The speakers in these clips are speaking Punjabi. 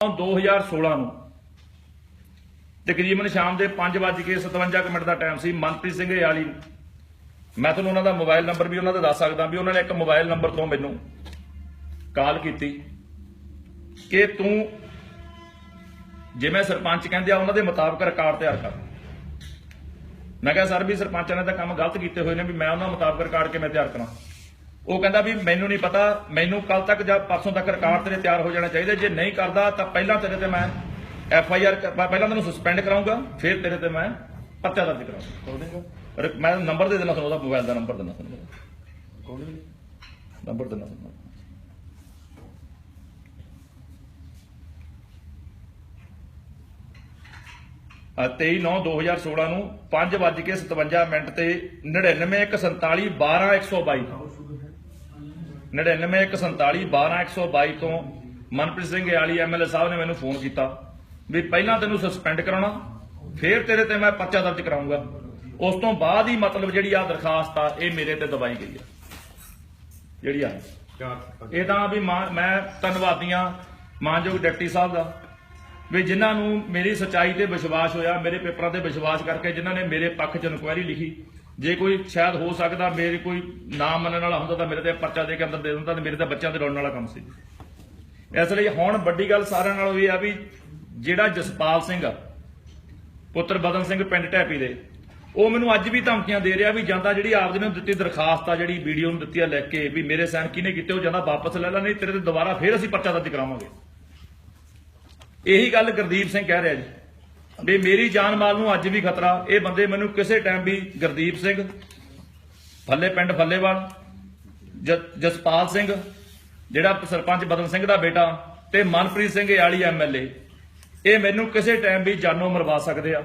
2016 ਨੂੰ। ਤਕਰੀਬਨ ਸ਼ਾਮ ਦੇ 5:57 ਮਿੰਟ ਦਾ ਟਾਈਮ ਸੀ, ਮਨਪ੍ਰੀਤ ਸਿੰਘ ਯਾਲੀ ਮੈਂ ਤੁਹਾਨੂੰ ਉਹਨਾਂ ਦਾ ਮੋਬਾਈਲ ਨੰਬਰ ਵੀ ਉਹਨਾਂ ਦਾ ਦੱਸ ਸਕਦਾ ਵੀ ਉਹਨਾਂ ਨੇ ਇੱਕ ਮੋਬਾਈਲ ਨੰਬਰ ਤੋਂ ਮੈਨੂੰ ਕਾਲ ਕੀਤੀ ਕਿ ਤੂੰ ਜਿਵੇਂ ਸਰਪੰਚ ਕਹਿੰਦੇ ਆ, ਉਹਨਾਂ ਦੇ ਮੁਤਾਬਕ ਰਿਕਾਰਡ ਤਿਆਰ ਕਰ। ਮੈਂ ਕਿਹਾ, ਸਰ ਵੀ ਸਰਪੰਚਾਂ ਨੇ ਤਾਂ ਕੰਮ ਗਲਤ ਕੀਤੇ ਹੋਏ ਨੇ ਵੀ ਮੈਂ ਉਹਨਾਂ ਮੁਤਾਬਕ ਰਿਕਾਰਡ ਕਿਵੇਂ ਤਿਆਰ ਕਰਾਂ? ਉਹ ਕਹਿੰਦਾ ਵੀ ਮੈਨੂੰ ਨਹੀਂ ਪਤਾ ਮੈਨੂੰ ਕੱਲ ਤੱਕ ਜਾਂ ਪਰਸੋਂ ਤੱਕ ਰਿਕਾਰਡ ਤੇਰੇ ਤਿਆਰ ਹੋ ਜਾਣਾ ਚਾਹੀਦਾ। ਜੇ ਨਹੀਂ ਕਰਦਾ ਤਾਂ ਪਹਿਲਾਂ ਤੇਰੇ ਤੇ ਮੈਂ ਐਫ ਆਈ ਆਰ ਪਹਿਲਾਂ ਤੈਨੂੰ ਸਸਪੈਂਡ ਕਰਾਉਂਗਾ ਫਿਰ ਤੇਰੇ ਤੇ ਮੈਂ ਪਰਚਾ ਦਰਜ ਕਰਾਉਂਗਾ ਮੈਂ ਨੰਬਰ ਦੇ ਦੇਣਾ ਤੁਹਾਨੂੰ ਉਹਦਾ ਮੋਬਾਈਲ ਦਾ ਨੰਬਰ ਦੇਣਾ ਤੁਹਾਨੂੰ। ਨੰਬਰ ਦੇਣਾ ਤੁਹਾਨੂੰ। ਅ 23/9/2016 ਨੂੰ 5:57 ਮਿੰਟ ਤੇ 9914712122 9914712122 ਤੋਂ ਮਨਪ੍ਰੀਤ ਸਿੰਘ ਯਾਲੀ ਐਮਐਲਏ ਸਾਹਿਬ ਨੇ ਮੈਨੂੰ ਫੋਨ ਕੀਤਾ ਵੀ ਪਹਿਲਾਂ ਤੈਨੂੰ ਸਸਪੈਂਡ ਕਰਾਉਣਾ, ਫਿਰ ਤੇਰੇ ਤੇ ਮੈਂ ਪਰਚਾ ਦਰਜ ਕਰਾਉਂਗਾ ਉਸ ਤੋਂ ਬਾਅਦ ਹੀ ਮਤਲਬ ਜਿਹੜੀ ਆ ਦਰਖਾਸਤ ਆ, ਇਹ ਮੇਰੇ ਤੇ ਦਬਾਈ ਗਈ ਆ। ਜਿਹੜੀ ਆ। ਇਹ ਤਾਂ ਵੀ ਮਾਂ- ਮੈਂ ਧੰਨਵਾਦੀਆਂ ਮਾਨਯੋਗ ਡਿਪਟੀ ਸਾਹਿਬ ਦਾ, ਵੀ ਜਿਨ੍ਹਾਂ ਨੂੰ ਮੇਰੀ ਸਚਾਈ ਤੇ ਵਿਸ਼ਵਾਸ ਹੋਇਆ, ਮੇਰੇ ਪੇਪਰਾਂ ਤੇ ਵਿਸ਼ਵਾਸ ਕਰਕੇ ਜਿਨ੍ਹਾਂ ਨੇ ਮੇਰੇ ਪੱਖ 'ਚ ਇਨਕੁਆਇਰੀ ਲਿਖੀ। ਜੇ ਕੋਈ ਸ਼ਾਇਦ ਹੋ ਸਕਦਾ ਮੇਰੇ ਕੋਈ ਨਾ ਮੰਨਣ ਵਾਲਾ ਹੁੰਦਾ ਤਾਂ ਮੇਰੇ ਤੇ ਪਰਚਾ ਦੇ ਕੇ ਅੰਦਰ ਦੇ ਦਿੰਦਾ ਤੇ ਮੇਰੇ ਤਾਂ ਬੱਚਿਆਂ ਦੇ ਰੋਣ ਵਾਲਾ ਕੰਮ ਸੀ। ਇਸ ਲਈ ਹੁਣ ਵੱਡੀ ਗੱਲ ਸਾਰਿਆਂ ਨਾਲੋਂ ਇਹ ਆ ਵੀ ਜਿਹੜਾ ਜਸਪਾਲ ਸਿੰਘ ਆ, ਪੁੱਤਰ ਬਦਨ ਸਿੰਘ ਪਿੰਡ ਟੈਪੀ ਦੇ, ਉਹ ਮੈਨੂੰ ਅੱਜ ਵੀ ਧਮਕੀਆਂ ਦੇ ਰਿਹਾ ਵੀ ਜਾਂਦਾ ਜਿਹੜੀ ਆਪਦੇ ਨੂੰ ਦਿੱਤੀ ਦਰਖਾਸਤ ਆ, ਜਿਹੜੀ ਵੀਡੀਓ ਨੂੰ ਦਿੱਤੀ ਆ ਲੈ ਕੇ ਵੀ ਮੇਰੇ ਸਾਈਨ ਕਿਹਨੇ ਕੀਤੇ, ਉਹ ਜਾਂਦਾ ਵਾਪਸ ਲੈ ਲੈ ਨਹੀਂ ਤੇਰੇ ਤੇ ਦੁਬਾਰਾ ਫੇਰ ਅਸੀਂ ਪਰਚਾ ਦਰਜ ਕਰਾਵਾਂਗੇ। ਇਹੀ ਗੱਲ ਗੁਰਦੀਪ ਸਿੰਘ ਕਹਿ ਰਿਹਾ ਜੀ। ਵੀ ਮੇਰੀ ਜਾਨ ਮਾਲ ਨੂੰ ਅੱਜ ਵੀ ਖਤਰਾ। ਇਹ ਬੰਦੇ ਮੈਨੂੰ ਕਿਸੇ ਟਾਈਮ ਵੀ ਗੁਰਦੀਪ ਸਿੰਘ, ਫੱਲੇ ਪਿੰਡ ਫੱਲੇਵਾਲ ਜਸਪਾਲ ਸਿੰਘ, ਜਿਹੜਾ ਸਰਪੰਚ ਬਦਨ ਸਿੰਘ ਦਾ ਬੇਟਾ ਤੇ ਮਨਪ੍ਰੀਤ ਸਿੰਘ ਯਾਲੀ ਐਮਐਲਏ ਇਹ ਮੈਨੂੰ ਕਿਸੇ ਟਾਈਮ ਵੀ ਜਾਨੋਂ ਮਰਵਾ ਸਕਦੇ ਆ।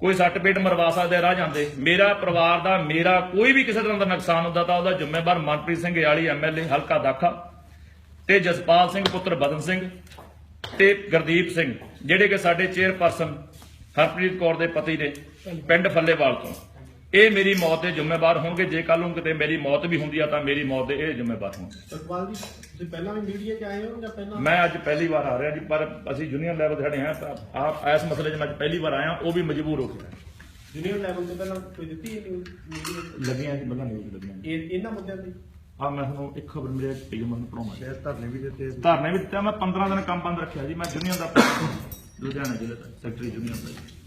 ਕੋਈ ਸੱਟ ਪੇਟ ਮਰਵਾ ਸਕਦੇ ਆ, ਰਾਹ ਜਾਂਦੇ। ਮੇਰਾ ਪਰਿਵਾਰ ਦਾ, ਮੇਰਾ ਕੋਈ ਵੀ ਕਿਸੇ ਤਰ੍ਹਾਂ ਦਾ ਨੁਕਸਾਨ ਹੁੰਦਾ ਤਾਂ ਉਹਦਾ ਜ਼ਿੰਮੇਵਾਰ ਮਨਪ੍ਰੀਤ ਸਿੰਘ ਯਾਲੀ ਐਮਐਲਏ ਹਲਕਾ ਦਾਖਾ। ਤੇ ਜਸਪਾਲ ਸਿੰਘ ਪੁੱਤਰ ਬਦਨ ਸਿੰਘ। ਤੇ ਗੁਰਦੀਪ ਸਿੰਘ ਜਿਹੜੇ ਕਿ ਸਾਡੇ ਚੇਅਰਪਰਸਨ ਹਰਪ੍ਰੀਤ ਕੌਰ ਦੇ ਪਤੀ ਨੇ ਪਿੰਡ ਫੱਲੇਵਾਲ ਤੋਂ। ਇਹ ਮੇਰੀ ਮੌਤ ਦੇ ਜ਼ਿੰਮੇਵਾਰ ਹੋਣਗੇ ਜੇ ਕੱਲ ਨੂੰ ਕਿਤੇ ਮੇਰੀ ਮੌਤ ਵੀ ਹੁੰਦੀ ਆ ਤਾਂ ਮੇਰੀ ਮੌਤ ਦੇ ਇਹ ਜ਼ਿੰਮੇਵਾਰ ਹੋਣਗੇ। ਸਤਪਾਲ ਜੀ ਤੁਸੀਂ ਪਹਿਲਾਂ ਵੀ ਮੀਡੀਆ 'ਚ ਆਏ ਹੋ ਜਾਂ ਪਹਿਲਾਂ? ਮੈਂ ਅੱਜ ਪਹਿਲੀ ਵਾਰ ਆ ਰਿਹਾ ਜੀ ਪਰ ਅਸੀਂ ਜੂਨੀਅਰ ਲੈਵਲ ਤੇ ਖੜੇ ਹਾਂ ਤਾਂ ਆਪ ਇਸ ਮਸਲੇ 'ਚ ਮੈਂ ਅੱਜ ਪਹਿਲੀ ਵਾਰ ਆਇਆ ਉਹ ਵੀ ਮਜਬੂਰ ਹੋ ਕੇ ਆਇਆ। ਜੂਨੀਅਰ ਲੈਵਲ ਤੇ ਪਹਿਲਾਂ ਕੋਈ ਦਿੱਤੀ ਹੈ ਨਿਊਜ਼ ਲੱਗੀਆਂ ਜੀ ਬੱਲਾਂ ਨਿਊਜ਼ ਲੱਗੀਆਂ। ਇਹ ਇਹਨਾਂ ਮੁੱਦਿਆਂ ਤੇ? ਆ ਮੈਂ ਤੁਹਾਨੂੰ ਇੱਕ ਖਬਰ ਮੇਰੇ ਟੀਮ ਨੂੰ ਪੜਾਉਣਾ ਸ਼ਾਇਦ ਧਰਨੇ ਵੀ ਦਿੱਤੇ ਧਰਨੇ ਵੀ ਦਿੱਤਾ ਮੈਂ 15 ਦਿਨ ਕੰਮ ਬੰਦ ਰੱਖਿਆ ਜੀ ਮੈਂ ਜੂਨੀਅਰ ਦਾ ਲੁਧਿਆਣਾ ਜ਼ਿਲ੍ਹੇ ਦਾ ਸੈਕਟਰੀ ਜੂਨੀਅਰ ਦਾ।